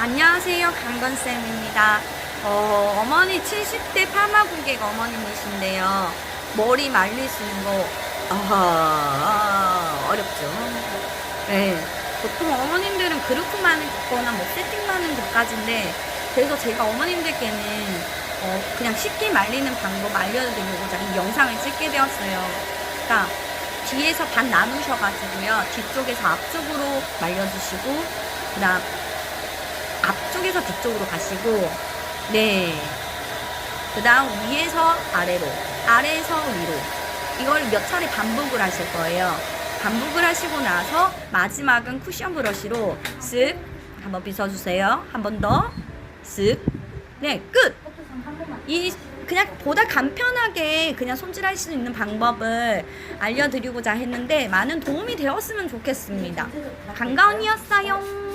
안녕하세요. 강건쌤입니다. 어, 어머니 70대 파마 고객 어머님이신데요. 머리 말리시는 거, 아하, 어렵죠. 네. 보통 어머님들은 그루프 많은 것거나 뭐 세팅 많은 것까지인데, 그래서 제가 어머님들께는 어, 그냥 쉽게 말리는 방법 알려드리고자 이 영상을 찍게 되었어요. 그러니까 뒤에서 반 나누셔가지고요. 뒤쪽에서 앞쪽으로 말려주시고, 그 다음 앞 쪽에서 뒤쪽으로 가시고, 네. 그 다음 위에서 아래로, 아래에서 위로. 이걸 몇 차례 반복을 하실 거예요. 반복을 하시고 나서 마지막은 쿠션 브러쉬로 쓱 한번 빗어주세요. 한 번 더. 쓱. 네, 끝! 이 그냥 보다 간편하게 그냥 손질할 수 있는 방법을 알려드리고자 했는데 많은 도움이 되었으면 좋겠습니다. 강가온이었어요.